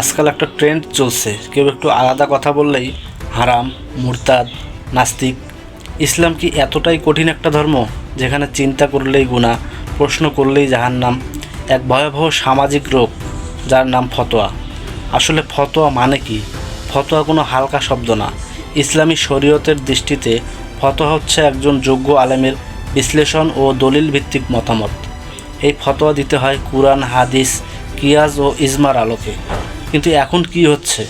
আজকাল একটা ট্রেন্ড চলছে। কেউ একটু আলাদা কথা বললেই হারাম, মুরতাদ, নাস্তিক। ইসলাম কি এতটাই কঠিন একটা ধর্ম, যেখানে চিন্তা করলেই গুণা প্রশ্ন করলেই যাহার জাহান্নাম, এক ভয়াবহ সামাজিক রোগ, যার নাম ফতোয়া। আসলে ফতোয়া মানে কি? ফতোয়া কোনো হালকা শব্দ না। ইসলামী শরীয়তের দৃষ্টিতে ফতোয়া হচ্ছে একজন যোগ্য আলেমের বিশ্লেষণ ও দলিল ভিত্তিক মতামত। এই ফতোয়া দিতে হয় কুরআন, হাদিস কিয়াজ ও ইজমার আলোকে। কিন্তু এখন কি হচ্ছে?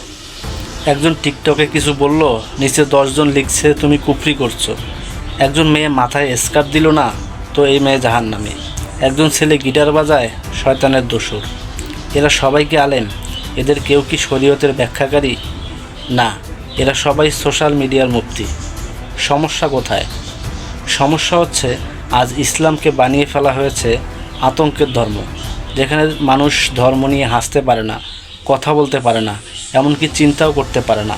একজন টিকটকে কিছু বলল, নিচে দশজন লিখছে, তুমি কুফরি করছ। একজন মেয়ে মাথায় স্কার্ফ দিল না, তো এই মেয়ে জাহান নামে একজন ছেলে গিটার বাজায়, শয়তানের দোসর। এরা সবাই কি আলেম? এদের কেউ কি শরীয়তের ব্যাখ্যাকারী? না, এরা সবাই সোশ্যাল মিডিয়ার মুক্তি সমস্যা কোথায়? সমস্যা হচ্ছে, আজ ইসলামকে বানিয়ে ফেলা হয়েছে আতঙ্কের ধর্ম, যেখানে মানুষ ধর্ম নিয়ে হাসতে পারে না। কথা বলতে পারে না, এমনকি চিন্তাও করতে পারে না।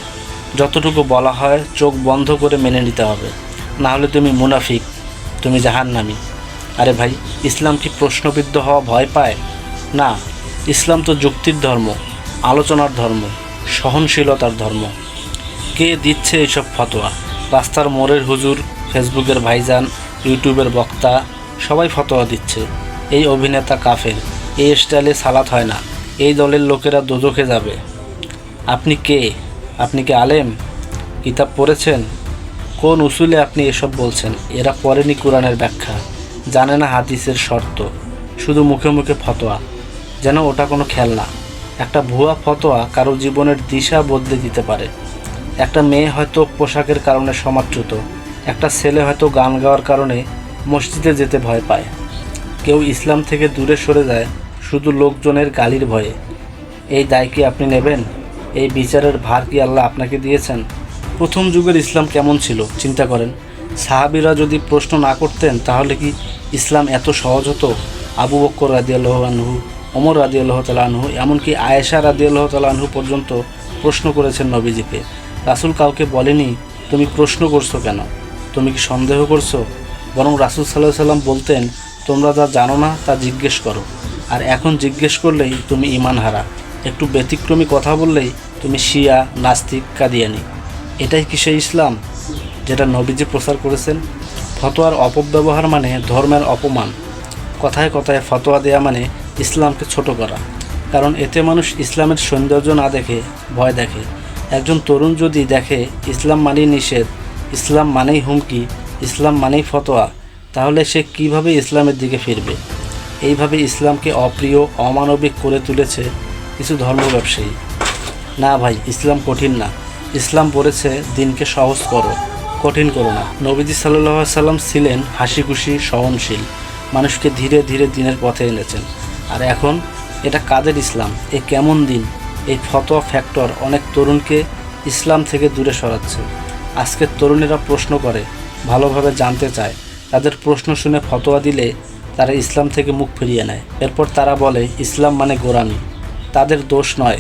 যতটুকু বলা হয়, চোখ বন্ধ করে মেনে নিতে হবে। না হলে তুমি মুনাফিক, তুমি জাহান্নামি। আরে ভাই, ইসলাম কি প্রশ্নবিদ্ধ হওয়া ভয় পায়? না, ইসলাম তো যুক্তির ধর্ম, আলোচনার ধর্ম, সহনশীলতার ধর্ম। কে দিচ্ছে এইসব ফতোয়া? রাস্তার মোড়ের হুজুর, ফেসবুকের ভাইজান, ইউটিউবের বক্তা, সবাই ফতোয়া দিচ্ছে। এই অভিনেতা কাফের, এই স্টাইলে সালাত হয় না। এই দলের লোকেরা দোজখে যাবে। আপনি কে? আপনি কি আলেম? কিতাব পড়েছেন? কোন উসুলে আপনি এসব বলছেন? এরা পড়েনি কোরআনের ব্যাখ্যা। জানে না হাদিসের শর্ত। শুধু মুখে মুখে ফতোয়া। যেন ওটা কোনো খেলনা। একটা ভুয়া ফতোয়া কারও জীবনের দিশা বদলে দিতে পারে। একটা মেয়ে হয়তো পোশাকের কারণে সমাদৃত। একটা ছেলে হয়তো গান গাওয়ার কারণে মসজিদে যেতে ভয় পায়। কেউ ইসলাম থেকে দূরে সরে যায়। শুধু লোকজনের গালির ভয়ে। এই দায় কি আপনি নেবেন? এই বিচারের ভার কি আল্লাহ আপনাকে দিয়েছেন? প্রথম যুগের ইসলাম কেমন ছিল, চিন্তা করেন। সাহাবিরা যদি প্রশ্ন না করতেন, তাহলে কি ইসলাম এত সহজ হতো? আবু বক্কর রাদিয়াল্লাহ আনহু, ওমর রাদিয়াল্লাহ তালা আনহু, এমনকি আয়েশা রাদিয়াল্লাহ তালা আনহু পর্যন্ত প্রশ্ন করেছেন নবীজিকে। রাসুল কাউকে বলেনি, তুমি প্রশ্ন করছ কেন? তুমি কি সন্দেহ করছ? বরং রাসুল সাল্লাহ সাল্লাম বলতেন, তোমরা যা জানো না, তা জিজ্ঞেস করো। আর এখন জিজ্ঞেস করলেই তুমি ইমান হারা একটু ব্যতিক্রমী কথা বললেই তুমি শিয়া, নাস্তিক, কাদিয়ানি। এটাই কি সেই ইসলাম, যেটা নবীজি প্রচার করেছেন? ফতোয়ার অপব্যবহার মানে ধর্মের অপমান। কথায় কথায় ফতোয়া দেয়া মানে ইসলামকে ছোট করা। কারণ এতে মানুষ ইসলামের সৌন্দর্য না দেখে, ভয় দেখে। একজন তরুণ যদি দেখে, ইসলাম মানেই নিষেধ, ইসলাম মানেই হুমকি, ইসলাম মানেই ফতোয়া, তাহলে সে কীভাবে ইসলামের দিকে ফিরবে? এইভাবে ইসলামকে অপ্রিয়, অমানবিক করে তুলেছে কিছু ধর্ম ব্যবসায়ী। না ভাই, ইসলাম কঠিন না। ইসলাম বলেছে, দিনকে সহজ করো, কঠিন করো না। নবীজি সাল্লাহ সাল্লাম ছিলেন হাসি খুশি সহনশীল। মানুষকে ধীরে ধীরে দিনের পথে এনেছেন। আর এখন এটা কাদের ইসলাম? এ কেমন দিন? এই ফতোয়া ফ্যাক্টর অনেক তরুণকে ইসলাম থেকে দূরে সরাচ্ছে। আজকের তরুণেরা প্রশ্ন করে, ভালোভাবে জানতে চায়। তাদের প্রশ্ন শুনে ফতোয়া দিলে তারা ইসলাম থেকে মুখ ফিরিয়ে নেয়। এরপর তারা বলে, ইসলাম মানে গোরামি তাদের দোষ নয়।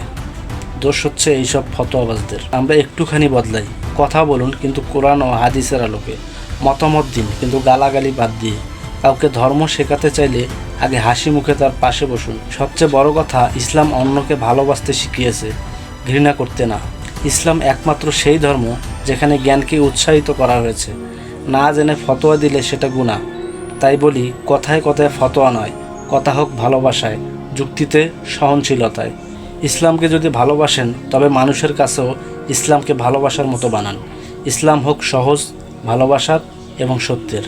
দোষ হচ্ছে এইসব ফতোয়াবাজদের। আমরা একটুখানি বদলাই। কথা বলুন, কিন্তু কোরআন ও হাদিসের আলোকে। মতামত দিন, কিন্তু গালাগালি বাদ দিয়ে। কাউকে ধর্ম শেখাতে চাইলে আগে হাসি মুখে তার পাশে বসুন। সবচেয়ে বড় কথা, ইসলাম অন্যকে ভালোবাসতে শিখিয়েছে। ঘৃণা করতে না। ইসলাম একমাত্র সেই ধর্ম যেখানে জ্ঞানকে উৎসাহিত করা হয়েছে। না জেনে ফতোয়া দিলে সেটা গুণা তাই বলি, কথায় কথায় ফতোয়া নয়, কথা হোক ভালোবাসায়, যুক্তিতে সহনশীলতায়। ইসলামকে যদি ভালোবাসেন, তবে মানুষের কাছেও ইসলামকে ভালোবাসার মতো বানান। ইসলাম হোক সহজ, ভালোবাসার এবং সত্যের।